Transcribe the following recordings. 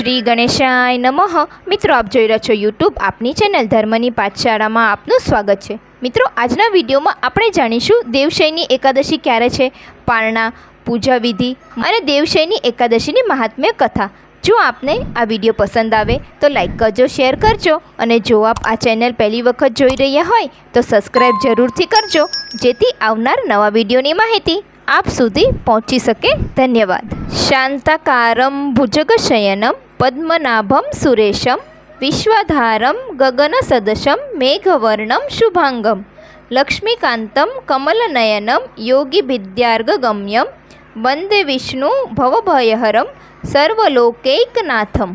શ્રી ગણેશાય નમઃ. મિત્રો, આપ જોઈ રહ્યા છો યુટ્યુબ આપની ચેનલ ધર્મની પાઠશાળામાં આપનું સ્વાગત છે. મિત્રો, આજના વિડીયોમાં આપણે જાણીશું દેવશયની એકાદશી ક્યારે છે, પારણા, પૂજા વિધિ અને દેવશયની એકાદશીની મહાત્મ્ય કથા. જો આપને આ વીડિયો પસંદ આવે, તો લાઈક કરજો, શેર કરજો અને જો આપ આ ચેનલ પહેલી વખત જોઈ રહ્યા હોય, તો સબસ્ક્રાઈબ જરૂરથી કરજો, જેથી આવનાર નવા વિડીયોની માહિતી આપ સુધી પહોંચી શકે. ધન્યવાદ. શાંતાકારમ ભુજગશયનમ. પદ્મનાભમ સુરેશમ વિશ્વાધારમ ગગનસદશમ મેઘવર્ણમ શુભાંગમ લક્ષ્મીકાંતમ કમલનયનમ યોગી વિદ્યાર્ગગમ્યમ વંદે વિષ્ણુ ભવભયહરમ સર્વલોકૈકનાથમ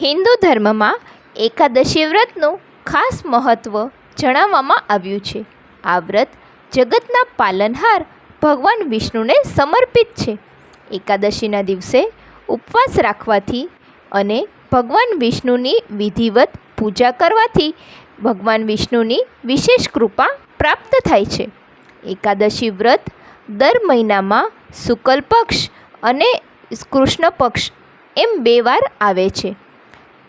હિન્દુ ધર્મમાં એકાદશી વ્રતનું ખાસ મહત્ત્વ જણાવવામાં આવ્યું છે. આ વ્રત જગતના પાલનહાર ભગવાન વિષ્ણુને સમર્પિત છે. એકાદશીના દિવસે ઉપવાસ રાખવાથી અને ભગવાન વિષ્ણુની વિધિવત પૂજા કરવાથી ભગવાન વિષ્ણુની વિશેષ કૃપા પ્રાપ્ત થાય છે. એકાદશી વ્રત દર મહિનામાં શુકલ પક્ષ અને કૃષ્ણ પક્ષ એમ બે વાર આવે છે.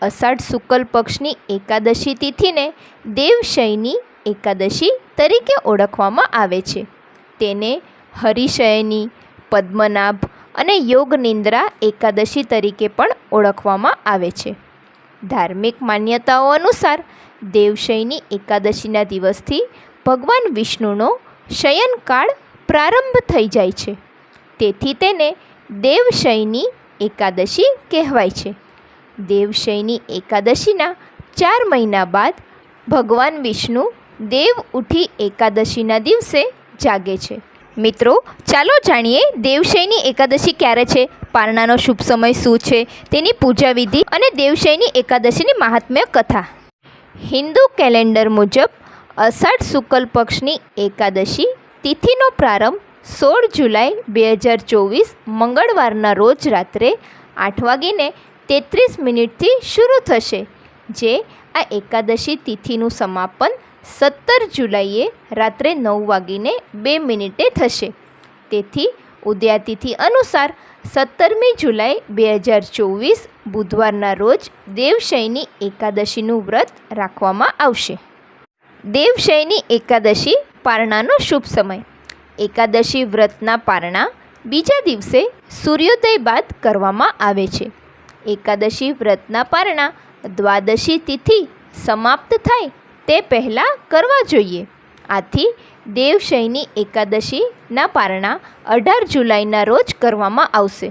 અષાઢ શુકલ પક્ષની એકાદશી તિથિને દેવશયની એકાદશી તરીકે ઓળખવામાં આવે છે. તેને હરિશયની, પદ્મનાભ અને યોગ નિંદ્રા એકાદશી તરીકે પણ ઓળખવામાં આવે છે. ધાર્મિક માન્યતાઓ અનુસાર દેવશયની એકાદશીના દિવસથી ભગવાન વિષ્ણુનો શયનકાળ પ્રારંભ થઈ જાય છે. તેથી તેને દેવશયની એકાદશી કહેવાય છે. દેવશયની એકાદશીના ચાર મહિના બાદ ભગવાન વિષ્ણુ દેવ ઉઠી એકાદશીના દિવસે જાગે છે. મિત્રો, ચાલો જાણીએ દેવશયની એકાદશી ક્યારે છે? પારણાનો શુભ સમય શું છે? તેની પૂજા વિધિ અને દેવશયની એકાદશીની મહાત્મ્ય કથા. હિન્દુ કેલેન્ડર મુજબ, અષાઢ શુક્લ પક્ષની એકાદશી તિથિનો પ્રારંભ સોળ જુલાઈ બે હજાર ચોવીસ મંગળવારના રોજ રાત્રે આઠ વાગીને તેત્રીસ મિનિટથી શરૂ થશે, જે આ એકાદશી તિથિનું સમાપન સત્તર જુલાઈએ રાત્રે નવ વાગીને બે મિનિટે થશે. તેથી ઉદયાતિથિ અનુસાર સત્તરમી જુલાઈ બે હજાર ચોવીસ બુધવારના રોજ દેવશયની એકાદશીનું વ્રત રાખવામાં આવશે. દેવશયની એકાદશી પારણાનો શુભ સમય. એકાદશી વ્રતના પારણા બીજા દિવસે સૂર્યોદય બાદ કરવામાં આવે છે. એકાદશી વ્રતના પારણા દ્વાદશી તિથિ સમાપ્ત થાય તે પહેલાં કરવા જોઈએ. આથી દેવશયની એકાદશીના પારણા અઢાર જુલાઈના રોજ કરવામાં આવશે.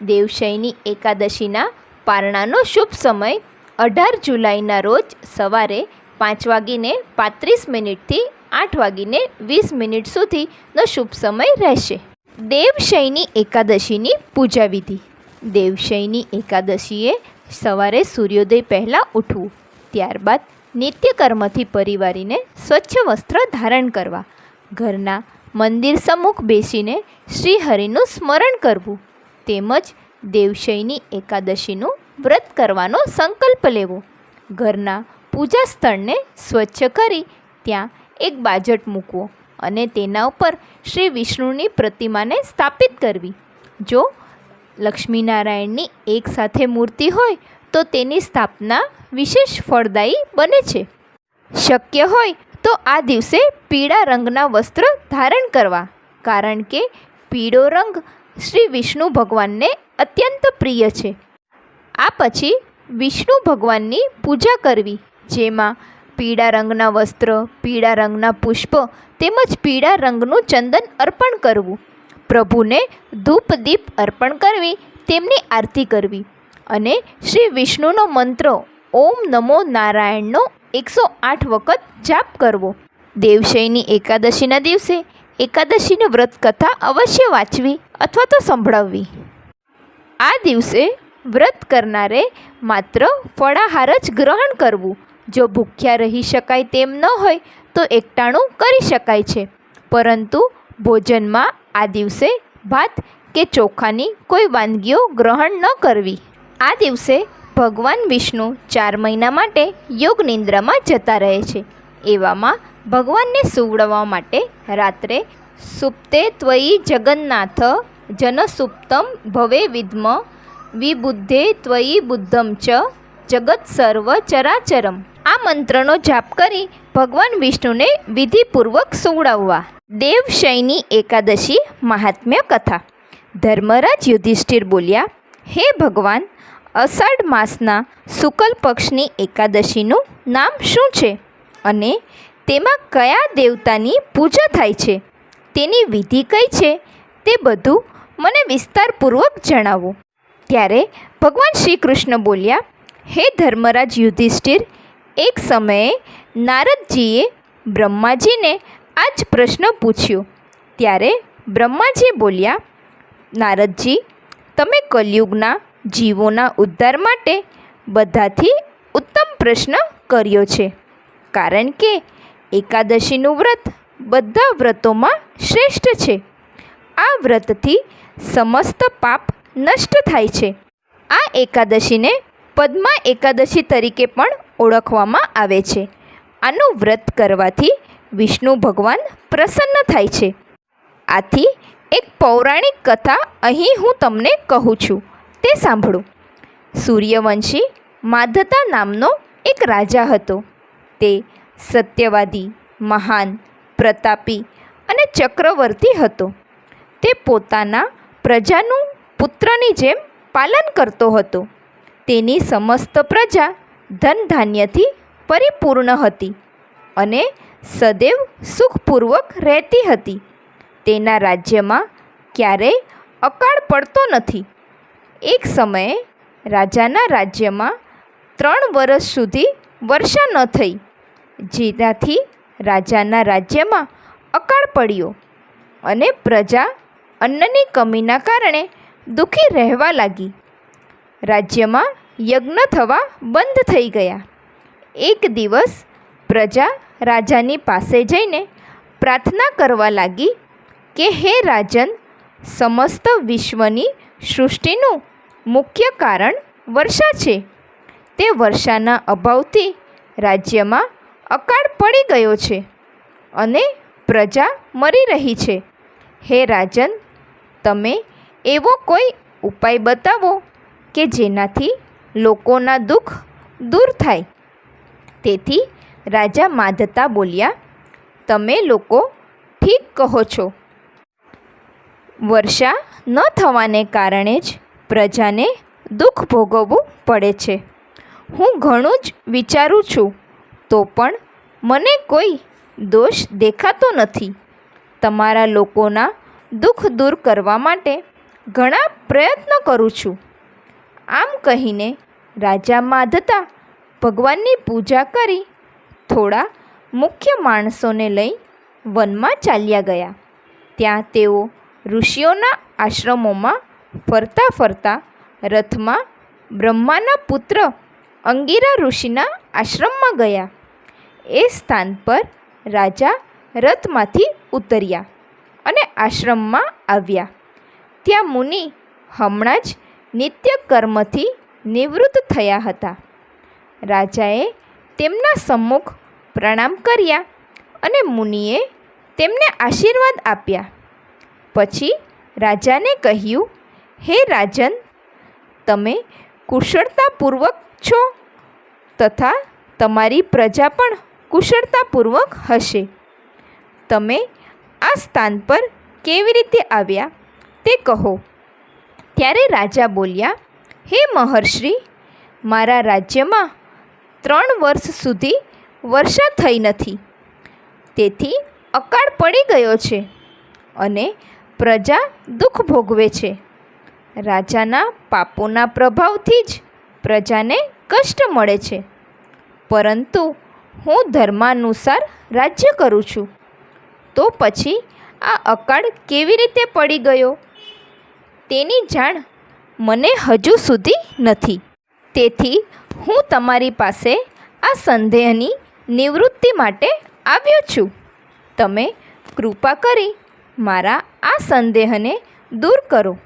દેવશયની એકાદશીના પારણાનો શુભ સમય અઢાર જુલાઈના રોજ સવારે પાંચ વાગીને પાંત્રીસ મિનિટથી આઠ વાગીને વીસ મિનિટ સુધીનો શુભ સમય રહેશે. દેવશયની એકાદશીની પૂજા વિધિ દેવશયની એકાદશીએ સવારે સૂર્યોદય પહેલાં ઉઠવું, ત્યારબાદ નિત્યકર્મથી પરિવારીને સ્વચ્છ વસ્ત્ર ધારણ કરવા. ઘરના મંદિર સમ્મુખ બેસીને શ્રીહરિનું સ્મરણ કરવું. તેમજ દેવશયની એકાદશીનું વ્રત કરવાનો સંકલ્પ લેવો. ઘરના પૂજા સ્થળને સ્વચ્છ કરી ત્યાં એક બાજટ મૂકવો અને તેના ઉપર શ્રી વિષ્ણુની પ્રતિમાને સ્થાપિત કરવી. જો લક્ષ્મીનારાયણની એક સાથે મૂર્તિ હોય તો તેની સ્થાપના વિશેષ ફળદાયી બને છે. શક્ય હોય તો આ દિવસે પીળા રંગના વસ્ત્ર ધારણ કરવા, કારણ કે પીળો રંગ શ્રી વિષ્ણુ ભગવાનને અત્યંત પ્રિય છે. આ પછી વિષ્ણુ ભગવાનની પૂજા કરવી, જેમાં પીળા રંગના વસ્ત્ર, પીળા રંગના પુષ્પ તેમજ પીળા રંગનું ચંદન અર્પણ કરવું. પ્રભુને ધૂપ દીપ અર્પણ કરવી, તેમની આરતી કરવી. અને શ્રી વિષ્ણુનો મંત્ર, ઓમ નમો નારાયણનો એકસો આઠ વખત જાપ કરવો. દેવશયની એકાદશીના દિવસે એકાદશીની વ્રત કથા અવશ્ય વાંચવી અથવા તો સંભળાવવી. આ દિવસે વ્રત કરનારે માત્ર ફળાહાર જ ગ્રહણ કરવું. જો ભૂખ્યા રહી શકાય તેમ ન હોય, તો એકટાણું કરી શકાય છે. પરંતુ ભોજનમાં આ દિવસે ભાત કે ચોખાની કોઈ વાનગીઓ ગ્રહણ ન કરવી. આ દિવસે ભગવાન વિષ્ણુ ચાર મહિના માટે યોગ નિંદ્રામાં જતા રહે છે. એવામાં ભગવાનને સુવડાવવા માટે રાત્રે સુપ્તે ત્વયી જગન્નાથ જનસુપ્તમ ભવે વિદ્મ, વિબુદ્ધે ત્વયી બુદ્ધમ ચ, જગત સર્વ ચરાચરમ. આ મંત્રનો જાપ કરી ભગવાન વિષ્ણુને વિધિપૂર્વક સુવડાવવા. દેવશયની એકાદશી મહાત્મ્ય કથા. ધર્મરાજ યુધિષ્ઠિર બોલ્યા, હે ભગવાન અષાઢ માસના શુક્લ પક્ષની એકાદશીનું નામ શું છે? અને તેમાં કયા દેવતાની પૂજા થાય છે? તેની વિધિ કઈ છે? તે બધું મને વિસ્તારપૂર્વક જણાવો. ત્યારે ભગવાન શ્રી કૃષ્ણ બોલ્યા, હે ધર્મરાજ યુધિષ્ઠિર, એક સમયે નારદજીએ બ્રહ્માજીને આ જ પ્રશ્ન પૂછ્યો. ત્યારે બ્રહ્માજી બોલ્યા, નારદજી, તમે કલયુગના જીવોના ઉદ્ધાર માટે બધાથી ઉત્તમ પ્રશ્ન કર્યો છે. કારણ કે એકાદશીનું વ્રત બધા વ્રતોમાં શ્રેષ્ઠ છે. આ વ્રતથી સમસ્ત પાપ નષ્ટ થાય છે. આ એકાદશીને પદ્મા એકાદશી તરીકે પણ ઓળખવામાં આવે છે. આનું વ્રત કરવાથી વિષ્ણુ ભગવાન પ્રસન્ન થાય છે. આથી એક પૌરાણિક કથા અહીં હું તમને કહું છું. તે સાંભળો. સૂર્યવંશી માધતા નામનો એક રાજા હતો. તે સત્યવાદી, મહાન, પ્રતાપી અને ચક્રવર્તી હતો. તે પોતાના પ્રજાનું પુત્રની જેમ પાલન કરતો હતો. તેની સમસ્ત પ્રજા ધન ધાન્યથી પરિપૂર્ણ હતી અને સદૈવ સુખપૂર્વક રહેતી હતી. તેના રાજ્યમાં ક્યારેય અકાળ પડતો નથી. એક સમયે રાજાના રાજ્યમાં ત્રણ વર્ષ સુધી વર્ષા ન થઈ. જેનાથી રાજાના રાજ્યમાં અકાળ પડ્યો અને પ્રજા અન્નની કમીના કારણે દુઃખી રહેવા લાગી. રાજ્યમાં યજ્ઞ થવા બંધ થઈ ગયા. એક દિવસ પ્રજા રાજાની પાસે જઈને પ્રાર્થના કરવા લાગી કે હે રાજન, સમસ્ત વિશ્વની સૃષ્ટિનું મુખ્ય કારણ વર્ષા છે. તે વર્ષાના અભાવથી રાજ્યમાં અકાળ પડી ગયો છે અને પ્રજા મરી રહી છે. હે રાજન, તમે એવો કોઈ ઉપાય બતાવો કે જેનાથી લોકોના દુઃખ દૂર થાય? તેથી રાજા માધતા બોલ્યા, તમે લોકો ઠીક કહો છો. વર્ષા ન થવાને કારણે જ પ્રજાને દુઃખ ભોગવવું પડે છે. હું ઘણું જ વિચારું છું, તો પણ મને કોઈ દોષ દેખાતો નથી. તમારા લોકોના દુઃખ દૂર કરવા માટે ઘણા પ્રયત્ન કરું છું. આમ કહીને રાજા માધતા ભગવાનની પૂજા કરી થોડા મુખ્ય માણસોને લઈ વનમાં ચાલ્યા ગયા. ત્યાં તેઓ ઋષિઓના આશ્રમોમાં ફરતા ફરતા રથમાં બ્રહ્માના પુત્ર અંગીરા ઋષિના આશ્રમમાં ગયા. એ સ્થાન પર રાજા રથમાંથી ઉતર્યા અને આશ્રમમાં આવ્યા. ત્યાં મુનિ હમણાં જ નિત્ય કર્મથી નિવૃત્ત થયા હતા. રાજાએ તેમના સમ્મુખ પ્રણામ કર્યા અને મુનિએ તેમને આશીર્વાદ આપ્યા. પછી રાજાને કહ્યું હે રાજન, તમે કુશળતાપૂર્વક છો તથા તમારી પ્રજા પણ કુશળતાપૂર્વક હશે. તમે આ સ્થાન પર કેવી રીતે આવ્યા તે કહો. ત્યારે રાજા બોલ્યા, હે મહર્ષિ, મારા રાજ્યમાં ત્રણ વર્ષ સુધી વર્ષા થઈ નથી. તેથી અકાળ પડી ગયો છે અને પ્રજા દુઃખ ભોગવે છે. રાજાના પાપોના પ્રભાવથી જ પ્રજાને કષ્ટ મળે છે. પરંતુ હું ધર્માનુસાર રાજ્ય કરું છું. તો પછી આ અકાળ કેવી રીતે પડી ગયો? તેની જાણ મને હજુ સુધી નથી. તેથી હું તમારી પાસે આ સંદેહની નિવૃત્તિ માટે આવ્યો છું. તમે કૃપા કરી મારા આ સંદેહને દૂર કરો.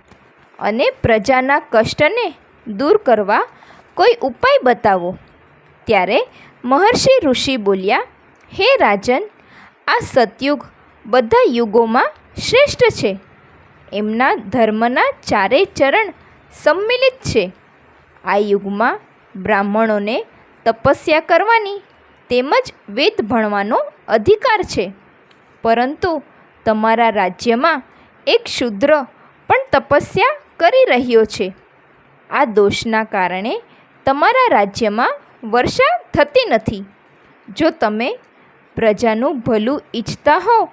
અને પ્રજાના કષ્ટને દૂર કરવા કોઈ ઉપાય બતાવો. ત્યારે મહર્ષિ ઋષિ બોલ્યા, હે રાજન, આ સતયુગ બધા યુગોમાં શ્રેષ્ઠ છે. એમના ધર્મના ચારેય ચરણ સંમિલિત છે. આ યુગમાં બ્રાહ્મણોને તપસ્યા કરવાની તેમજ વેદ ભણવાનો અધિકાર છે. પરંતુ તમારા રાજ્યમાં એક શૂદ્ર પણ તપસ્યા કરી રહ્યો છે. આ દોષના કારણે તમારા રાજ્યમાં વર્ષા થતી નથી. જો તમે પ્રજાનું ભલું ઈચ્છતા હો,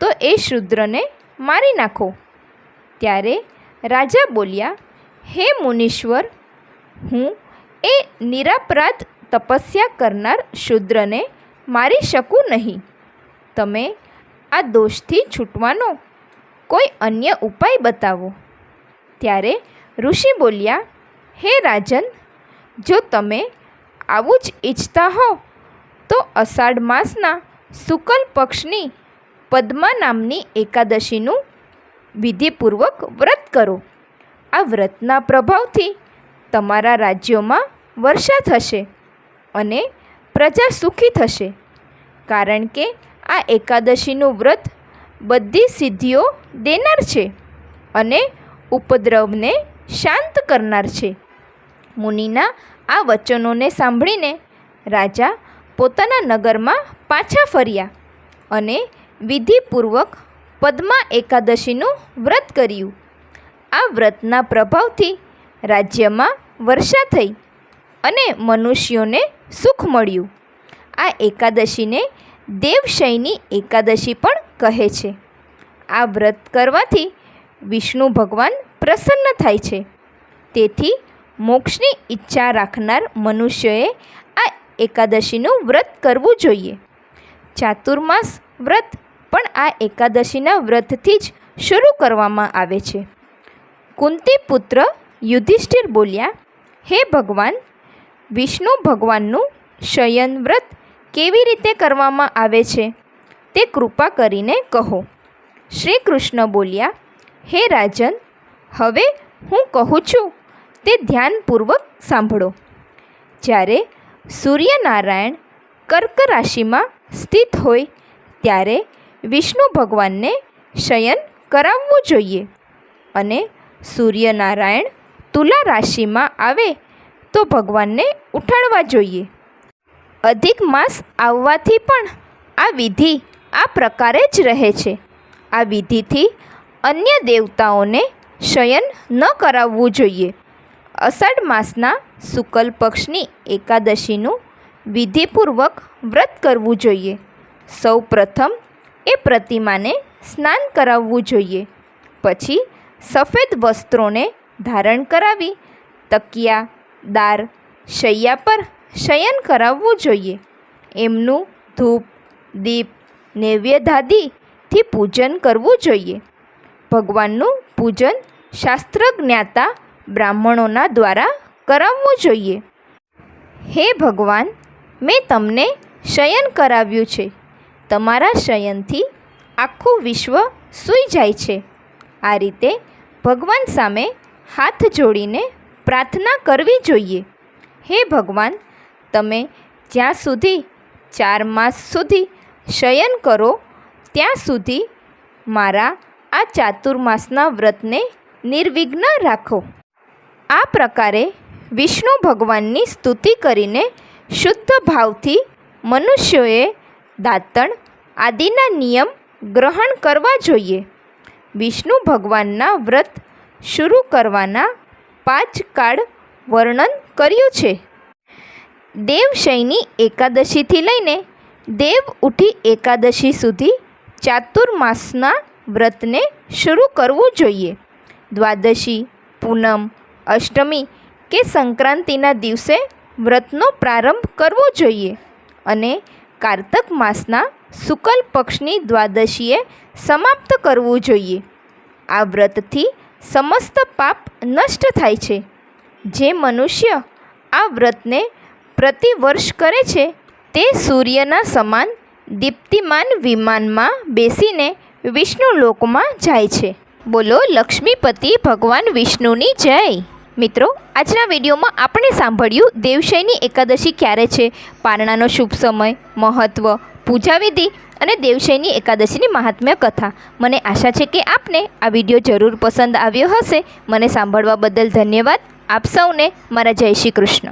તો એ શૂદ્રને મારી નાખો. ત્યારે રાજા બોલ્યા, હે મુનીશ્વર, હું એ નિરાપરાધ તપસ્યા કરનાર શૂદ્રને મારી શકું નહીં. તમે આ દોષથી છૂટવાનો કોઈ અન્ય ઉપાય બતાવો. ત્યારે ઋષિ બોલ્યા, હે રાજન, જો તમે આવું જ ઈચ્છતા હો, તો અષાઢ માસના શુકલ પક્ષની પદ્મા નામની એકાદશીનું વિધિપૂર્વક વ્રત કરો. આ વ્રતના પ્રભાવથી તમારા રાજ્યોમાં વર્ષા થશે અને પ્રજા સુખી થશે. કારણ કે આ એકાદશીનું વ્રત બધી સિદ્ધિઓ દેનાર છે અને ઉપદ્રવને શાંત કરનાર છે. મુનિના આ વચનોને સાંભળીને રાજા પોતાના નગરમાં પાછા ફર્યા અને વિધિપૂર્વક પદ્મા એકાદશીનું વ્રત કર્યું. આ વ્રતના પ્રભાવથી રાજ્યમાં વર્ષા થઈ અને મનુષ્યોને સુખ મળ્યું. આ એકાદશીને દેવશયની એકાદશી પણ કહે છે. આ વ્રત કરવાથી વિષ્ણુ ભગવાન પ્રસન્ન થાય છે. તેથી મોક્ષની ઈચ્છા રાખનાર મનુષ્યએ આ એકાદશીનું વ્રત કરવું જોઈએ. ચાતુર્માસ વ્રત પણ આ એકાદશીના વ્રતથી જ શરૂ કરવામાં આવે છે. કુંતી પુત્ર યુધિષ્ઠિર બોલ્યા, હે ભગવાન, વિષ્ણુ ભગવાનનું શયન વ્રત કેવી રીતે કરવામાં આવે છે તે કૃપા કરીને કહો. શ્રી કૃષ્ણ બોલ્યા હે રાજન, હવે હું કહું છું, તે ધ્યાનપૂર્વક સાંભળો. જ્યારે સૂર્યનારાયણ કર્ક રાશિમાં સ્થિત હોય, ત્યારે વિષ્ણુ ભગવાનને શયન કરાવવું જોઈએ અને સૂર્યનારાયણ તુલા રાશિમાં આવે તો ભગવાનને ઉઠાડવા જોઈએ. અધિક માસ આવવાથી પણ આ વિધિ આ પ્રકારે જ રહે છે. આ વિધિથી અન્ય દેવતાઓને શયન ન કરાવવું જોઈએ. અષાઢ માસના શુકલ પક્ષની એકાદશીનું વિધિપૂર્વક વ્રત કરવું જોઈએ. સૌ પ્રથમ એ પ્રતિમાને સ્નાન કરાવવું જોઈએ. પછી સફેદ વસ્ત્રોને ધારણ કરાવી, તકિયા, દાર, શૈયા પર શયન કરાવવું જોઈએ. એમનું ધૂપ, દીપ નૈવેદ્યાદિથી પૂજન કરવું જોઈએ. ભગવાનનું પૂજન શાસ્ત્ર જ્ઞાતા બ્રાહ્મણોના દ્વારા કરાવવું જોઈએ. હે ભગવાન, મેં તમને શયન કરાવ્યું છે. તમારા શયનથી આખું વિશ્વ સૂઈ જાય છે. આ રીતે ભગવાન સામે હાથ જોડીને પ્રાર્થના કરવી જોઈએ. હે ભગવાન, તમે જ્યાં સુધી ચાર માસ સુધી શયન કરો, ત્યાં સુધી મારા આ ચાતુર્માસના વ્રતને નિર્વિઘ્ન રાખો. આ પ્રકારે વિષ્ણુ ભગવાનની સ્તુતિ કરીને શુદ્ધ ભાવથી મનુષ્યોએ દાંતણ આદિના નિયમ ગ્રહણ કરવા જોઈએ. વિષ્ણુ ભગવાનના વ્રત શરૂ કરવાના પાંચ કાળ વર્ણન કર્યું છે. દેવશયની એકાદશીથી લઈને દેવ ઉઠી એકાદશી સુધી ચાતુર્માસના વ્રતને શરૂ કરવું જોઈએ. દ્વાદશી, પૂનમ, અષ્ટમી કે સંક્રાંતિના દિવસે વ્રતનો પ્રારંભ કરવો જોઈએ અને કારતક માસના શુકલ પક્ષની દ્વાદશીએ સમાપ્ત કરવું જોઈએ. આ વ્રતથી સમસ્ત પાપ નષ્ટ થાય છે. જે મનુષ્ય આ વ્રતને પ્રતિવર્ષ કરે છે તે સૂર્યના સમાન દીપ્તિમાન વિમાનમાં બેસીને વિષ્ણુ લોકમાં જાય છે. બોલો, લક્ષ્મીપતિ ભગવાન વિષ્ણુની જય. મિત્રો, આજના વિડીયોમાં આપણે સાંભળ્યું દેવશયની એકાદશી ક્યારે છે? પારણાનો શુભ સમય મહત્ત્વ પૂજાવિધિ અને દેવશયની એકાદશીની મહાત્મ્ય કથા. મને આશા છે કે આપને આ વીડિયો જરૂર પસંદ આવ્યો હશે. મને સાંભળવા બદલ ધન્યવાદ. આપ સૌને મારા જય શ્રી કૃષ્ણ.